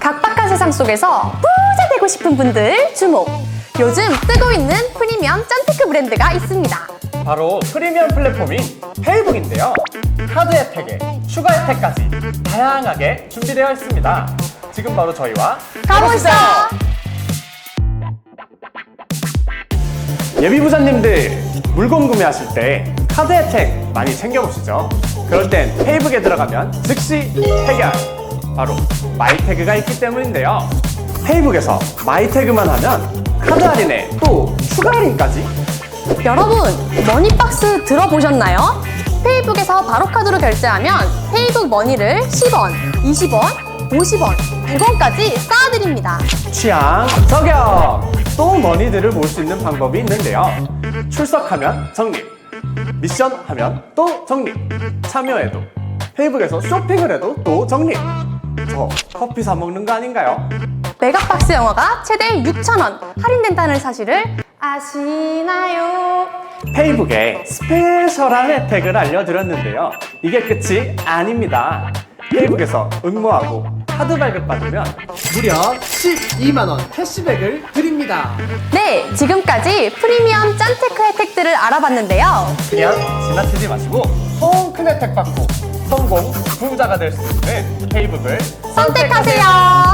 각박한 세상 속에서 부자 되고 싶은 분들 주목! 요즘 뜨고 있는 프리미엄 짠테크 브랜드가 있습니다. 바로 프리미엄 플랫폼인 페이북인데요. 카드 혜택에 추가 혜택까지 다양하게 준비되어 있습니다. 지금 바로 저희와 가보시죠! 예비부자님들 물건 구매하실 때 카드 혜택 많이 챙겨보시죠. 그럴 땐 페이북에 들어가면 즉시 해결! 바로 마이태그가 있기 때문인데요. 페이북에서 마이태그만 하면 카드 할인에 또 추가 할인까지 여러분, 머니박스 들어보셨나요? 페이북에서 바로 카드로 결제하면 페이북 머니를 10원, 20원, 50원, 100원까지 쌓아드립니다. 취향 저격! 또 머니들을 모을 수 있는 방법이 있는데요. 출석하면 적립, 미션 하면 또 적립, 참여해도, 페이북에서 쇼핑을 해도 또 적립. 저 커피 사 먹는 거 아닌가요? 메가박스 영화가 최대 6,000원 할인된다는 사실을 아시나요? 페이북에 스페셜한 혜택을 알려드렸는데요. 이게 끝이 아닙니다. 페이북에서 응모하고 카드 발급받으면 무려 12만원 캐시백을 드립니다. 네, 지금까지 프리미엄 짠테크 혜택들을 알아봤는데요. 그냥 지나치지 마시고 통 큰 혜택 받고 성공 부자가 될 수 있는 페이북을 선택하세요.